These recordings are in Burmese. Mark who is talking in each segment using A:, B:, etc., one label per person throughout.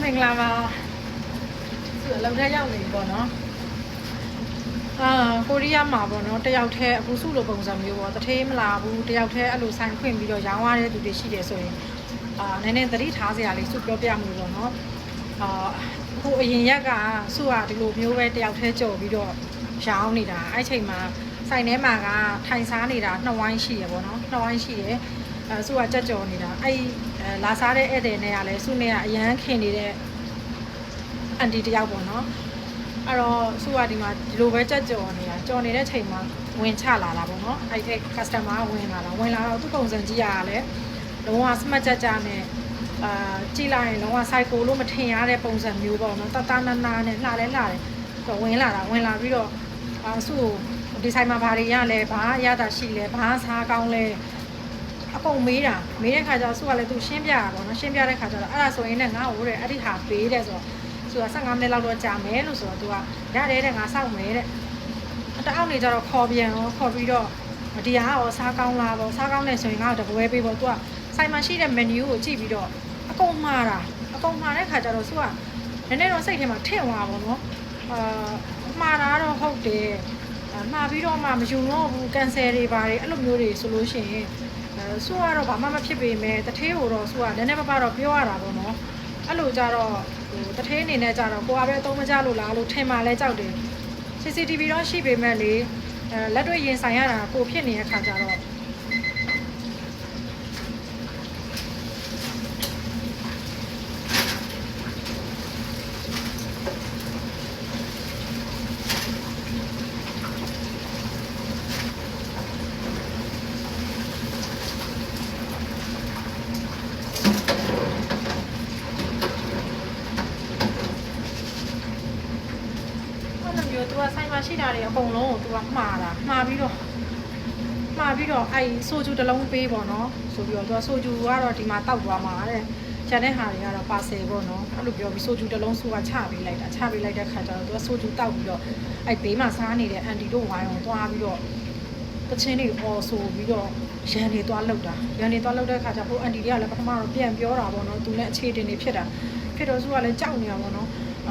A: မင်္ဂလာပါဆိုတော့လောက်ထက်ရောက်နေပြီပေါ့နော်အာကိုရီးယားမှာပေါ့နော်တယောက်တည်းအခုစုလိုပုံစံမျိုးပေါ့တထေးမလာဘူးတယောက်တည်းအဲ့လိုဆိုင်ခွင့်ပြီးတော့ရောင်းရတဲ့သူတွေရှိတယ်ဆိုရင်အာနည်းနည်းသတိထားစရာလေးစုပြောပြမှုပေါ့နော်အာအခုအရင်ရက်ကစုကဒီလိုမျိုးပဲတယောက်တည်းကြော်ပြီးတော့ရောင်းနေတာအဲ့ချိန်မှာဆိုင်ထဲမှာကထိုင်စားနေတာနှစ်ဝိုင်းရှိရပေါ့နော်နှစ်ဝိုင်းရှိတယ် အဲစုကကြက်ကြော်နေတာအဲ့အဲလာစားတဲ့ဧည့်သည်နဲ့ကလည်းစုနဲ့ကအရန်ခင်နေတဲ့အန်တီတယောက်ပေါ့နော်အဲ့တော့စုကဒီမှာဒီလိုပဲကြက်ကြော်နေတာကြော်နေတဲ့ချိန်မှာဝင်ချလာတာပေါ့နော်အဲ့ဒီ customer ကဝင်လာတာဝင်လာတော့သူ့ပုံစံကြည့်ရတာလေလုံးဝ smart ကြကြနဲ့အာကြည့်လိုက်ရင်လုံးဝ psycho လို့မထင်ရတဲ့ပုံစံမျိုးပေါ့နော်တတနာနာနဲ့လှလဲလှတယ်ဆိုဝင်လာတာဝင်လာပြီးတော့အာစုကိုဒီဆိုင်မှာဘာတွေရလဲဘာရတာရှိလဲဘာစားကောင်းလဲ အကုန်မေးတာမေးတဲ့ခါကျတော့သူကလည်းသူရှင်းပြတာပေါ့နော်ရှင်းပြတဲ့ခါကျတော့အဲ့ဒါဆိုရင်လည်းငါ့ကိုတဲ့အဲ့ဒီဟာပေးတဲ့ဆိုတော့သူက15မိနစ်လောက်တော့ကြာမယ်လို့ဆိုတော့သူကရတယ်တဲ့ငါစောင့်မယ်တဲ့အတအောက်နေကျတော့ခေါ်ပြန်ရောခေါ်ပြီးတော့ဒီဟာရောစားကောင်းလားပေါ့စားကောင်းတယ်ဆိုရင်ငါ့ကိုတပွဲပေးပေါ့သူကဆိုင်မှာရှိတဲ့ menu ကိုကြည့်ပြီးတော့အကုန်မှားတာအကုန်မှားတဲ့ခါကျတော့သူကနည်းနည်းတော့စိတ်ထဲမှာထင့်သွားပါတော့အာမှားတာတော့ဟုတ်တယ်အာမှားပြီးတော့မှမယူတော့ဘူး cancel တွေပါတယ်အဲ့လိုမျိုးတွေဆိုလို့ရှိရင်အဲ ဆူကတော့ဘာမှမဖြစ်ပေမဲ့တထေးကိုတော့ဆူကလည်းနည်းနည်းပါးပါးတော့ပြောရတာပေါ့နော်အဲ့လိုကြတော့ဟိုတထေးအနေနဲ့ကြတော့ကိုကပဲအသုံးမကျလို့လားလို့ထင်မှလဲကြောက်တယ် CCTV တော့ရှိပေမဲ့လေအဲလက်တွေ့ရင်ဆိုင်ရတာကိုဖြစ်နေတဲ့ခါကျတော့အဲ့လိုမျိုး तू ကဆိုင်မှာ ရှိတာတွေအကုန်လုံးကိုသူကမှားတာမှားပြီးတော့မှားပြီးတော့အဲ့ဆိုဂျူတစ်လုံးပေးပေါ့နော်ဆိုပြီးတော့သူကဆိုဂျူကတော့ဒီမှာတောက်သွားမှာတဲ့ကျန်တဲ့ဟာတွေကတော့ပါဆယ်ပေါ့နော်အဲ့လိုပြောပြီးဆိုဂျူတစ်လုံးဆိုကချပေးလိုက်တာချပေးလိုက်တဲ့ခါကျတော့သူကဆိုဂျူတောက်ပြီးတော့အဲ့ဘေးမှာစားနေတဲ့အန်တီတို့ဝိုင်းအောင်သွားပြီးတော့တချင်းတွေအော်ဆိုပြီးတော့ရန်တွေသွားလောက်တာရန်တွေသွားလောက်တဲ့ခါကျဟိုအန်တီတွေကလည်းပထမတော့ပြန်ပြောတာပေါ့နော်သူလည်းအခြေတင်နေဖြစ်တာဖြစ်တော့သူကလည်းကြောက်နေတာပေါ့နော်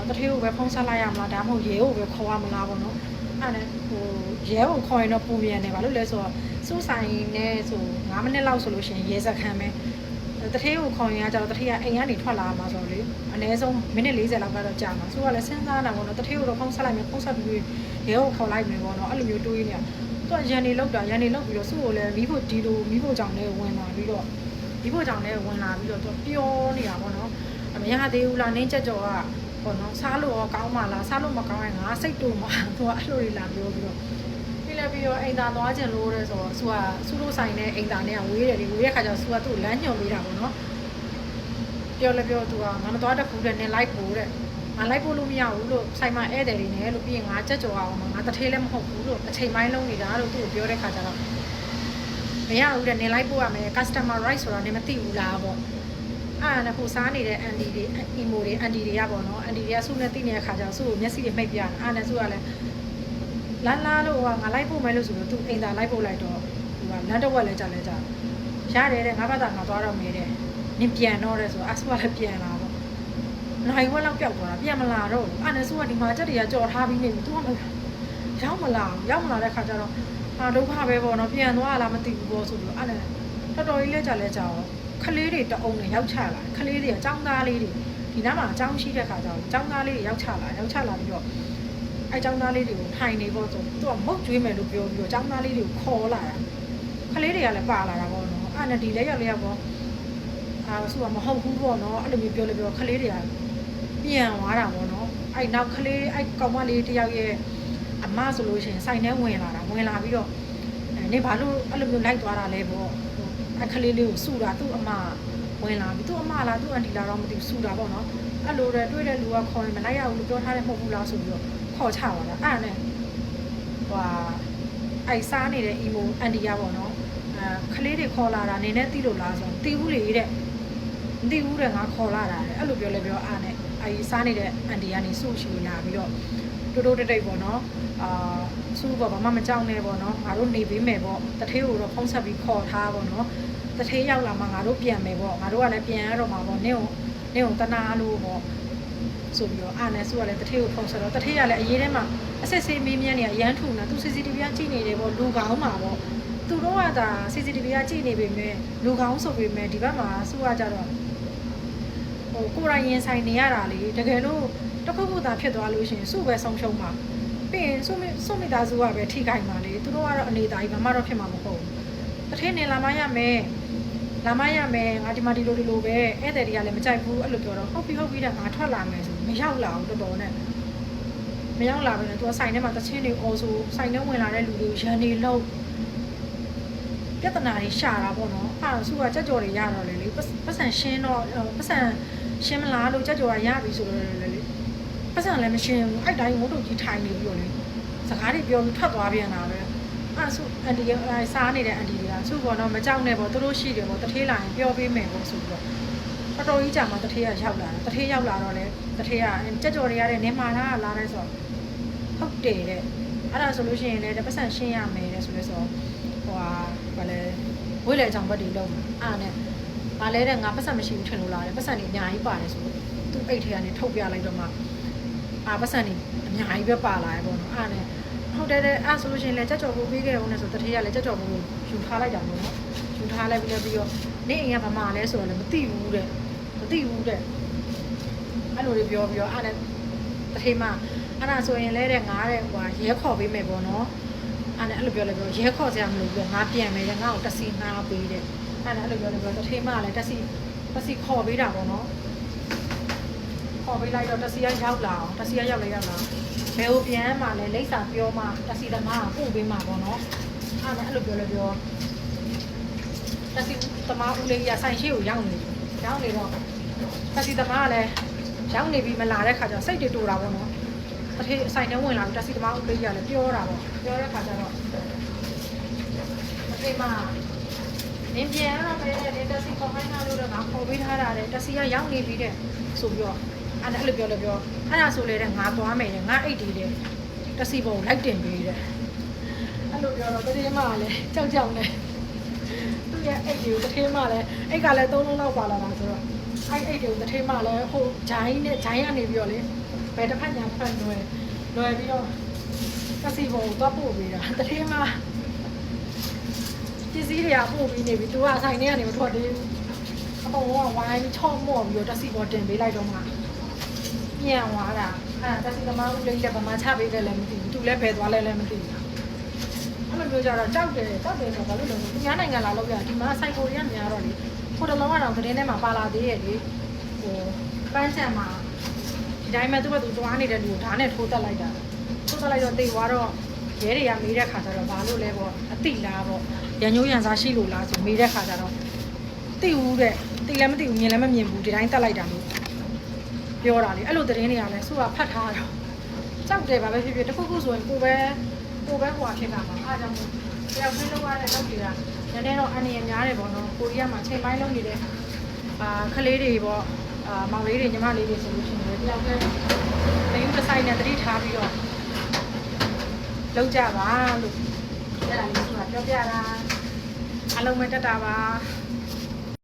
A: တထေးကိုပဲဖုံးဆက်လိုက်ရမလားဒါမှမဟုတ်ရေကိုပဲခေါ်ရမလားပေါ့နော် အဲ့ဒါဟိုရဲကိုခေါ်ရင်တော့ပုံပြန်တယ်ဘာလို့လဲဆိုတော့စူးဆိုင်နဲ့ဆို9မိနစ်လောက်ဆိုလို့ရှိရင်ရဲစခန်းပဲတထေးကိုခေါ်ရင်ကကျတော့တထေးကအိမ်ကနေထွက်လာမှာဆိုတော့လေအနည်းဆုံးမိနစ်40လောက်ကတော့ကြာမှာဆိုတော့လည်းစဉ်းစားတာပေါ့နော်တထေးကိုတော့ဖုံးဆက်လိုက်မယ်ဖုံးဆက်ပြီးရဲကိုခေါ်လိုက်မယ်ပေါ့နော်အဲ့လိုမျိုးတွေးနေတာသူကရန်နေလောက်တာရန်နေလောက်ပြီးတော့စုကိုလည်းမိဖို့ဒီလိုမိဖို့ကြောင့်လည်းဝင်လာပြီးတော့မိဖို့ကြောင့်လည်းဝင်လာပြီးတော့သူပျောနေတာပေါ့နော်အမရသေးဘူးလားနင်းချက်ကြော်က ပေါ့နော်စားလို့ရောကောင်းပါလားစားလို့မကောင်းရင်ငါစိတ်တူမှာသူကအဲ့လိုတွေလာပြောပြီးတော့ပြီးလည်းပြီးတော့အိမ်သာသွားခြင်းလို့တဲ့ဆိုတော့သူကသူ့လို့ဆိုင်တဲ့အိမ်သာနဲ့ကဝေးတယ်လေဝေးတဲ့ခါကျတော့သူကသူ့လမ်းညွှန်ပေးတာပေါ့နော်ပြောလည်းပြောသူကငါမသွားတတ်ဘူးတဲ့နင်လိုက်ဖို့တဲ့ငါလိုက်ဖို့လို့မရဘူးလို့ဆိုင်မှာဧည့်သည်တွေနဲ့လို့ပြီးရင်ငါကြက်ကြော်အောင်ငါတထေးလည်းမဟုတ်ဘူးလို့အချိန်ပိုင်းလုံးနေတာလို့သူ့ကိုပြောတဲ့ခါကျတော့မရဘူးတဲ့နင်လိုက်ဖို့ရမယ် customer right ဆိုတာနင်မသိဘူးလားပေါ့ အာနခုစားနေတဲ့အန်တီတွေအီမိုတွေအန်တီတွေကပေါ့နော်အန်တီတွေကစုနဲ့တိနေတဲ့ခါကျတော့စုကိုမျက်စိတွေမှိတ်ပြတာအာနဲ့စုကလည်းလာလာလို့ဟိုကငါလိုက်ဖို့မယ်လို့ဆိုတော့သူအိမ်သာလိုက်ဖို့လိုက်တော့ဟိုကလမ်းတော့ဝက်လဲကြလဲကြရတယ်တဲ့ငါဘာသာငါသွားတော့မယ်တဲ့နင်ပြန်တော့တဲ့ဆိုအဆူကလည်းပြန်လာပေါ့နိုင်ဝက်လောက်ပျောက်သွားတာပြန်မလာတော့ဘူးအာနဲ့စုကဒီမှာချက်တွေကကြော်ထားပြီးနေပြီသူကမရောက်မလာဘူးရောက်မလာတဲ့ခါကျတော့အာဒုက္ခပဲပေါ့နော်ပြန်သွားလားမသိဘူးပေါ့ဆိုပြီးတော့အာနဲ့တော်တော်ကြီးလဲကြလဲကြအောင် ခလေးတွေတအုံနဲ့ရောက်ချလာခလေးတွေအကြောင်းသားလေးတွေဒီနားမှာအကြောင်းရှိတဲ့ခါကျတော့အကြောင်းသားလေးတွေရောက်ချလာရောက်ချလာပြီးတော့အဲအကြောင်းသားလေးတွေကိုထိုင်နေပေါ့ဆိုသူကမုတ်ကျွေးမယ်လို့ပြောပြီးတော့အကြောင်းသားလေးတွေကိုခေါ်လာတာခလေးတွေကလည်းပါလာတာပေါ့နော်အဲ့နဲ့ဒီလက်ရောက်လျောက်ပေါ့အာဆိုကမဟုတ်ဘူးပေါ့နော်အဲ့လိုမျိုးပြောလို့ပြောခလေးတွေကပြန်သွားတာပေါ့နော်အဲ့နောက်ကလေးအဲ့ကောင်မလေးတယောက်ရဲ့အမဆိုလို့ရှိရင်စိုင်ထဲဝင်လာတာဝင်လာပြီးတော့နေဘာလို့အဲ့လိုမျိုးလိုက်သွားတာလဲပေါ့ အခလေးလေးကိုစူတာသူ့အမဝင်လာပြီသူ့အမလားသူ့အန်တီလားတော့မသိဘူးစူတာပေါ့နော်အဲ့လိုတဲ့တွေ့တဲ့လူကခေါ်ရင်မလိုက်ရဘူးလို့ပြောထားတယ်မဟုတ်ဘူးလားဆိုပြီးတော့ခေါ်ချပါတာအဲ့ဒါနဲ့ဟွာအိုက်စားနေတဲ့အီမိုအန်တီကပေါ့နော်အဲခလေးတွေခေါ်လာတာနေနဲ့သိလို့လားဆိုတော့သိဘူးလေတဲ့မသိဘူးတဲ့ငါခေါ်လာတာတဲ့အဲ့လိုပြောလဲပြောအားနဲ့အဲဒီစားနေတဲ့အန်တီကနေစုရှိလာပြီးတော့တိုးတိုးတိတ်တိတ်ပေါ့နော်အာ စူးပေါ့ဘာမှမကြောက်နဲ့ပေါ့နော်ငါတို့နေပေးမယ်ပေါ့တထေးကိုတော့ဖုံးဆက်ပြီးခေါ်ထားပေါ့နော်တထေးရောက်လာမှငါတို့ပြန်မယ်ပေါ့ငါတို့ကလည်းပြန်ရတော့မှာပေါ့နင့်ကိုနင့်ကိုတနာလို့ပေါ့ဆိုပြီးတော့အာနဲ့ဆိုကလည်းတထေးကိုဖုန်းဆက်တော့တထေးကလည်းအရေးထဲမှာအဆက်စေးမေးမြန်းနေရအရန်ထူနေသူ CCTV ကကြည့်နေတယ်ပေါ့လူကောင်းမှာပေါ့သူတို့ကဒါ CCTV ကကြည့်နေပေမဲ့လူကောင်းဆိုပေမဲ့ဒီဘက်မှာစုကကြတော့ဟိုကိုယ်တိုင်ရင်ဆိုင်နေရတာလေတကယ်လို့တစ်ခုခုသာဖြစ်သွားလို့ရှိရင်စုပဲဆုံးရှုံးမှာ ပြီးရင်စုမိစုမိသားစုကပဲထိခိုက်မှာလေသူတို့ကတော့အနေသားကြီးဘာမှတော့ဖြစ်မှာမဟုတ်ဘူးတထေးနေလာမရမယ်လာမရမယ်ငါဒီမှာဒီလိုဒီလိုပဲဧည့်သည်တွေကလည်းမကြိုက်ဘူးအဲ့လိုပြောတော့ဟုတ်ပြီဟုတ်ပြီတဲ့ငါထွက်လာမယ်ဆိုမရောက်လာဘူးတော်တော်နဲ့မရောက်လာပဲနဲ့သူကဆိုင်ထဲမှာတချင်းတွေအော်ဆိုဆိုင်ထဲဝင်လာတဲ့လူတွေကိုရန်နေလို့ပြဿနာတွေရှာတာပေါ့နော်အဲ့ဒါစုကကြက်ကြော်တွေရတော့လေလေပတ်ပတ်စံရှင်းတော့ပတ်စံရှင်းမလားလို့ကြက်ကြော်ကရပြီဆိုတော့လေလေ ပတ်စံလည်းမရှင်းဘူးအဲ့တိုင်းမုတ်တုတ်ကြီးထိုင်နေပြီးတော့လေစကားတွေပြောပြီးထွက်သွားပြန်တာပဲအဲ့ဆိုအန်တီကအဲစားနေတဲ့အန်တီတွေကသူ့ဘောတော့မကြောက်နဲ့ပေါ့သူတို့ရှိတယ်ပေါ့တထေးလာရင်ပြောပေးမယ်ပေါ့ဆိုပြီးတော့တော်တော်ကြီးကြာမှတထေးကရောက်လာတာတထေးရောက်လာတော့လေတထေးကကြက်ကြော်တွေရတဲ့နေမာလာကလာတဲ့ဆိုတော့ဟုတ်တယ်တဲ့အဲ့ဒါဆိုလို့ရှိရင်လည်းတစ်ပတ်စံရှင်းရမယ်တဲ့ဆိုလို့ဆိုတော့ဟိုဟာဘာလဲဝိလေအကြောင်ဘက်တွေလုံးမှာအဲ့ဒါနဲ့ဘာလဲတဲ့ငါပတ်စံမရှိဘူးထင်လို့လားတဲ့ပတ်စံတွေအများကြီးပါတယ်ဆိုတော့သူ့အိတ်ထဲကနေထုတ်ပြလိုက်တော့မှ အာပတ်စံတွေအများကြီးပဲပါလာတယ်ပေါ့နော်အဲ့ဒါနဲ့ဟုတ်တယ်တဲ့အဲ့ဆိုလို့ရှိရင်လည်းကြက်ကြော်ဖို့ပေးခဲ့အောင်လဲဆိုတထေးကလည်းကြက်ကြော်ဖို့ယူထားလိုက်တာပေါ့နော်ယူထားလိုက်ပြီးတော့ပြီးတော့နေအိမ်ကဗမာလဲဆိုတော့လည်းမသိဘူးတဲ့မသိဘူးတဲ့အဲ့လိုတွေပြောပြီးတော့အဲ့ဒါတထေးမအဲ့ဒါဆိုရင်လဲတဲ့ငါတဲ့ဟိုရဲခေါ်ပေးမယ်ပေါ့နော်အဲ့ဒါအဲ့လိုပြောလိုက်ပြောရဲခေါ်စရာမလိုဘူးငါပြန်မယ်တဲ့ငါ့ကိုတက်စီငါပေးတဲ့အဲ့ဒါအဲ့လိုပြောလိုက်ပြောတထေးမလည်းတက်စီတက်စီခေါ်ပေးတာပေါ့နော် ခေါ်ပေးလိုက်တော့တက်စီကရောက်လာအောင်တက်စီကရောက်လဲရောက်လာဘယ်ကိုပြန်မှလဲလိမ့်စာပြောမှတစီသမားကပို့ပေးမှာပေါ့နော်အဲ့ဒါအဲ့လိုပြောလဲပြောတစီသမားဦးလေးကဆိုင်ရှိကိုရောက်နေပြီရောက်နေတော့တစီသမားကလည်းရောက်နေပြီမလာတဲ့ခါကျတော့စိတ်တွေတူတာပေါ့နော်တထေးဆိုင်ထဲဝင်လာပြီးတစီသမားဦးလေးကလည်းပြောတာပေါ့ပြောတဲ့ခါကျတော့တထေးမနင်းပြန်တော့ပဲတဲ့တစီခေါ်ခိုင်းတာလို့တော့ငါခေါ်ပေးထားတာတဲ့တစီကရောက်နေပြီတဲ့ဆိုပြီးတော့ အဲ့ဒါအဲ့လိုပြောလို့ပြောအဲ့ဒါဆိုလေတဲ့ငါသွားမယ်တဲ့ငါအိတ်တီတဲ့တစီပုံလိုက်တင်ပေးတဲ့အဲ့လိုပြောတော့တတိယမကလည်းကြောက်ကြောက်နေသူ့ရဲ့အိတ်တွေကိုတတိယမလည်းအိတ်ကလည်းသုံးလုံးလောက်ပါလာတာဆိုတော့အဲ့အိတ်တွေကိုတတိယမလည်းဟိုဂျိုင်းနဲ့ဂျိုင်းကနေပြီးတော့လေဘယ်တစ်ဖက်ညာဖက်လွယ်လွယ်ပြီးတော့တစီပုံကိုသွားပို့ပေးတာတတိယမပစ္စည်းတွေကပို့ပြီးနေပြီသူကအဆိုင်ထဲကနေမထွက်သေးဘူးအပေါ်ကဝိုင်းချော့မော့ပြီးတော့တစီပေါ်တင်ပေးလိုက်တော့မှ ပြန်သွားတာအဲ့ဒါတက်စီသမားဦးလေးလည်းဗမာချပေးတယ်လည်းမသိဘူးသူလည်းဘယ်သွားလဲလည်းမသိဘူးအဲ့လိုမျိုးကြတော့တောက်တယ်တောက်တယ်ဆိုတော့ဘာလို့လဲသူများနိုင်ငံလာလို့ရဒီမှာစိုက်ကိုတွေကများတော့လေဟိုတလုံးကတော့သတင်းထဲမှာပါလာသေးရဲ့လေဟိုပန်းချံမှာဒီတိုင်းမဲ့သူ့ဘက်သူသွားနေတဲ့လူကိုဓာတ်နဲ့ထိုးတက်လိုက်တာထိုးတက်လိုက်တော့တေသွားတော့ရဲတွေကမေးတဲ့ခါကျတော့ဘာလို့လဲပေါ့အတိလားပေါ့ရန်ညိုးရန်စားရှိလို့လားဆိုမေးတဲ့ခါကျတော့သိဘူးတဲ့သိလည်းမသိဘူးမြင်လည်းမမြင်ဘူးဒီတိုင်းတက်လိုက်တာလို့ ပြောတာလေအဲ့လိုသတင်းတွေကလည်းစုကဖတ်ထားတော့ကြောက်တယ်ပါပဲဖြစ်ဖြစ်တစ်ခုခုဆိုရင်ကိုပဲကိုပဲဟိုဟာဖြစ်တာပါအားကြောင့်မို့တယောက်ဖိလုပ်ရတဲ့လုပ်တွေကနည်းနည်းတော့အန္တရာယ်များတယ်ပေါ့နော်ကိုရီးယားမှာချိန်ပိုင်းလုပ်နေတဲ့အာခလေးတွေပေါ့အာမောင်လေးတွေညီမလေးတွေဆိုလို့ရှိရင်လည်းတယောက်ပဲမယူတစ်ဆိုင်နဲ့တတိထားပြီးတော့လုပ်ကြပါလို့အဲ့ဒါလေးစုကပြောပြတာအလုံးမဲ့တက်တာပါ